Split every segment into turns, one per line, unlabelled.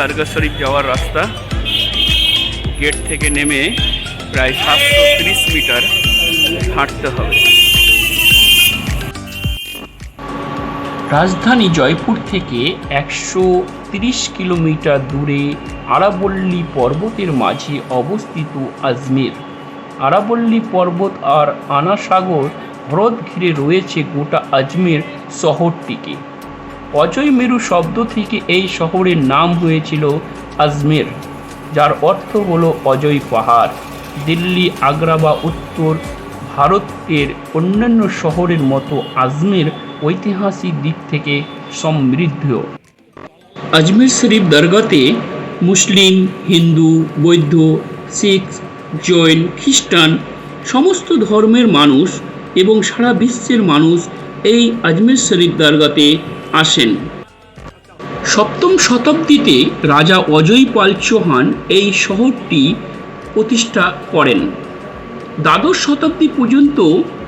দারগা শরীফ যাওয়ার রাস্তা। গেট থেকে নেমে প্রায় সাতশো তিরিশ মিটার হাঁটতে হবে। রাজধানী জয়পুর থেকে একশো তিরিশ কিলোমিটার দূরে আরাবল্লী পর্বতের মাঝে অবস্থিত আজমের। আরাবল্লী পর্বত আর আনাসাগর হ্রদ ঘিরে রয়েছে গোটা আজমের শহরটিকে। অজয় মেরু শব্দ থেকে এই শহরের নাম হয়েছিল আজমের, যার অর্থ হলো অজয় পাহাড়। দিল্লি, আগ্রা বা উত্তর ভারতের অন্যান্য শহরের মতো আজমের ঐতিহাসিক দিক থেকে সমৃদ্ধ। আজমের শরীফ দরগাতে মুসলিম, হিন্দু, বৌদ্ধ, শিখ, জৈন, খ্রিস্টান, সমস্ত ধর্মের মানুষ এবং সারা বিশ্বের মানুষ এই আজমের শরীফ দরগাতে আসেন। সপ্তম শতাব্দীতে রাজা অজয় পাল চৌহান এই শহরটি প্রতিষ্ঠা করেন। দ্বাদশ শতাব্দী পর্যন্ত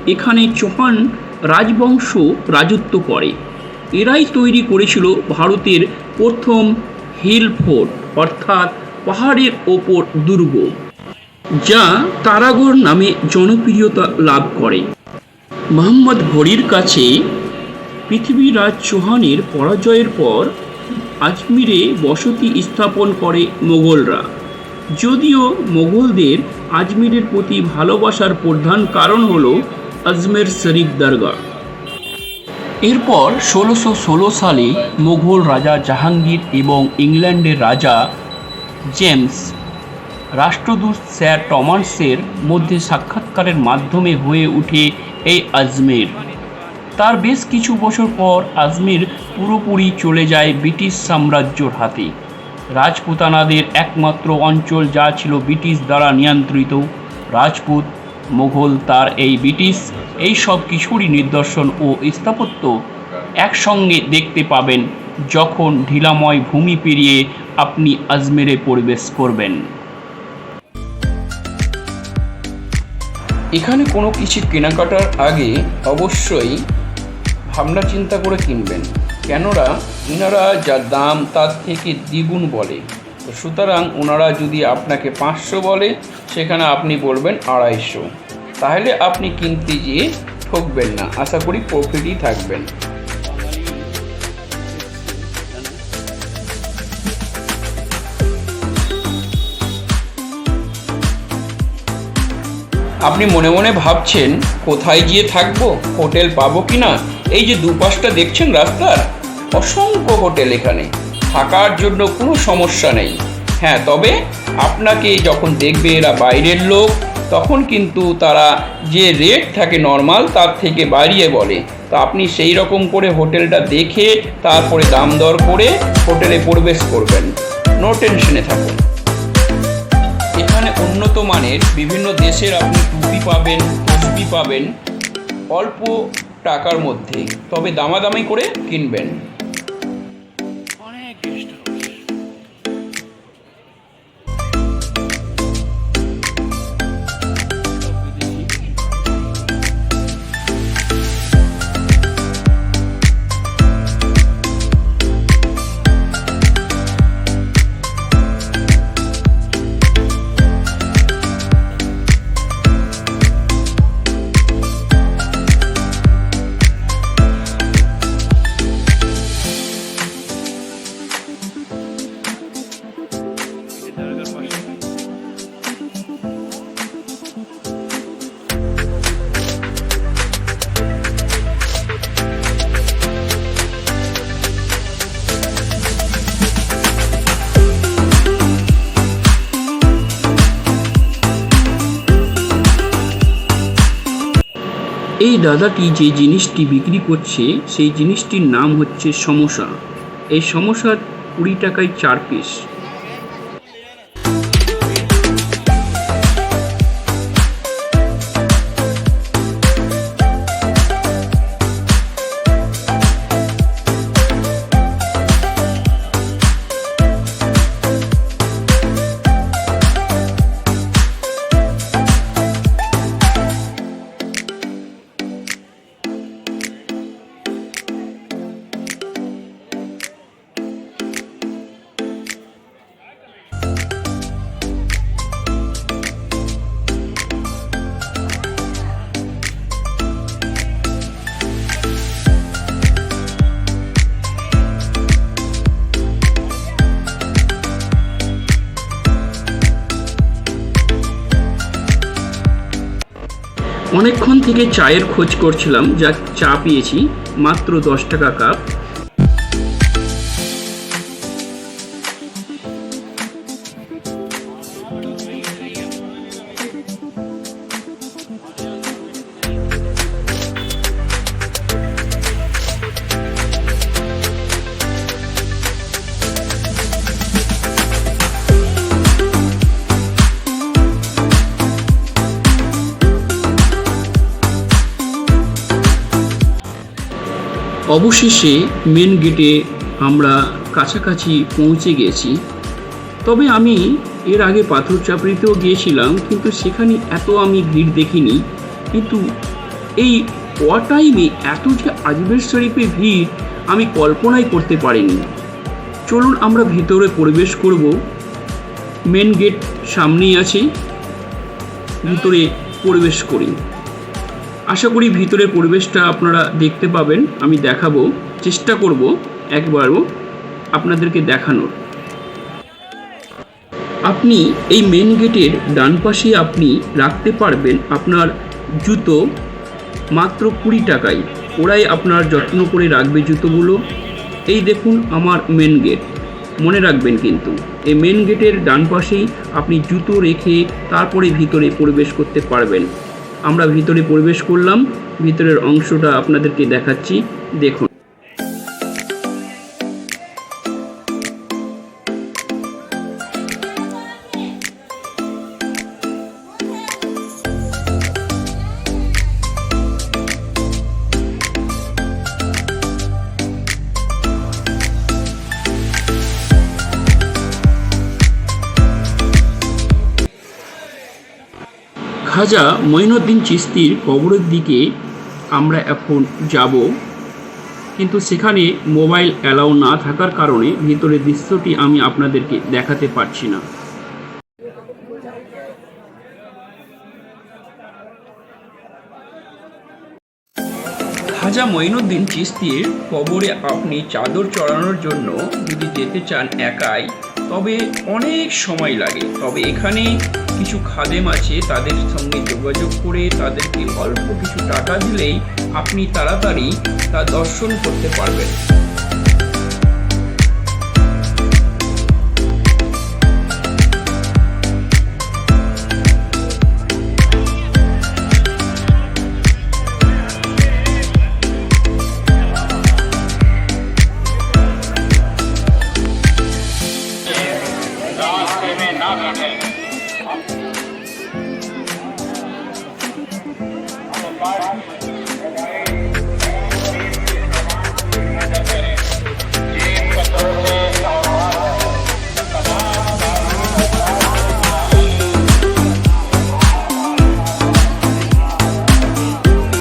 এখানে চৌহান রাজবংশ রাজত্ব করে। এরাই তৈরি করেছিল ভারতের প্রথম হিল ফোর্ট, অর্থাৎ পাহাড়ের ওপর দুর্গ, যা তারাগড় নামে জনপ্রিয়তা লাভ করে। মোহাম্মদ ঘড়ির কাছে পৃথিবীরাজ চৌহানের পরাজয়ের পর আজমিরে বসতি স্থাপন করে মোগলরা। যদিও মোগলদের আজমিরের প্রতি ভালোবাসার প্রধান কারণ হল আজমের শরীফ দরগা। এরপর ষোলোশো ষোলো সালে মোগল রাজা জাহাঙ্গীর এবং ইংল্যান্ডের রাজা জেমস, রাষ্ট্রদূত স্যার টমাসের মধ্যে সাক্ষাৎকারের মাধ্যমে হয়ে ওঠে এই আজমের। তার বেশ কিছু বছর পর আজমির পুরোপুরি চলে যায় ব্রিটিশ সাম্রাজ্যর হাতে। রাজপুতানাদের একমাত্র অঞ্চল যা ছিল ব্রিটিশ দ্বারা নিয়ন্ত্রিত। রাজপুত, মুঘল তার এই ব্রিটিশ, এই সব কিছুরই নিদর্শন ও স্থাপত্য একসঙ্গে দেখতে পাবেন যখন ঢিলাময় ভূমি পেরিয়ে আপনি আজমেরে প্রবেশ করবেন। এখানে কোনো কিছু কেনাকাটার আগে অবশ্যই ভাবনা চিন্তা করে কিনবেন। কেননা ওনারা যা দাম তার থেকে দ্বিগুণ বলে। তো সুতরাং ওনারা যদি আপনাকে পাঁচশো বলে, সেখানে আপনি বলবেন আড়াইশো। তাহলে আপনি কিনতে গিয়ে ঠকবেন না। আশা করি প্রফিটই থাকবেন। আপনি মনে মনে ভাবছেন, কোথায় গিয়ে থাকব, হোটেল পাবো কি না এই যে দুপাশটা দেখছেন রাস্তার? অসংখ্য হোটেল এখানে। থাকার জন্য কোনো সমস্যা নেই। হ্যাঁ তবে আপনাকে যখন দেখবে এরা বাইরের লোক, তখন কিন্তু তারা যে রেট থাকে নর্মাল তার থেকে বাড়িয়ে বলে। তা আপনি সেই রকম করে হোটেলটা দেখে, তারপরে দাম দর করে হোটেলে প্রবেশ করবেন। নো টেনশনে থাকুন। এখানে উন্নত মানের বিভিন্ন দেশের আপনি টুপি পাবেন তসবি পাবেন, অল্প টাকার মধ্যে, তবে দামাদামি করে কিনবেন। অনেক এই দাদাটি যে জিনিসটি বিক্রি করছে, সেই জিনিসটির নাম হচ্ছে সমোসা। এই সমোসা কুড়ি টাকায় চার পিস। অনেকক্ষণ থেকে চায়ের খোঁজ করছিলাম যা চা পেয়েছি মাত্র দশ টাকা কাপ অবশেষে মেন গেটে আমরা কাছাকাছি পৌঁছে গেছি। তবে আমি এর আগে পাথর চাপড়িতেও গিয়েছিলাম, কিন্তু সেখানে এত আমি ভিড় দেখিনি। কিন্তু এই ক টাইমে এত যে আজমের শরীফে ভিড় আমি কল্পনাই করতে পারিনি। চলুন আমরা ভিতরে প্রবেশ করব। মেন গেট সামনেই আছে। ভিতরে প্রবেশ করি। আশা করি ভিতরের পরিবেশটা আপনারা দেখতে পাবেন। আমি দেখাবো, চেষ্টা করব একবারও আপনাদেরকে দেখানোর। আপনি এই মেন গেটের ডান পাশে আপনি রাখতে পারবেন আপনার জুতো মাত্র কুড়ি টাকায়। ওরাই আপনার যত্ন করে রাখবে জুতোগুলো। এই দেখুন আমার মেন গেট মনে রাখবেন কিন্তু, এই মেন গেটের ডান পাশেই আপনি জুতো রেখে তারপরে ভিতরে প্রবেশ করতে পারবেন। আমরা ভিতরে প্রবেশ করলাম ভিতরের অংশটা আপনাদেরকে দেখাচ্ছি। দেখুন। খাজা মঈনুদ্দিন চিস্তির কবরের দিকে আমরা এখন যাব। কিন্তু সেখানে মোবাইল অ্যালাউ না থাকার কারণে ভিতরের দৃশ্যটি আমি আপনাদেরকে দেখাতে পারছি না। খাজা মঈনুদ্দিন চিস্তির কবরে আপনি চাদর চড়ানোর জন্য যদি যেতে চান একাই তবে অনেক সময় লাগে। তবে এখানে কিছু খাদেম আছে, তাদের সঙ্গে যোগাযোগ করে তাদেরকে অল্প কিছু টাকা দিলেই আপনি তাড়াতাড়ি তা দর্শন করতে পারবেন।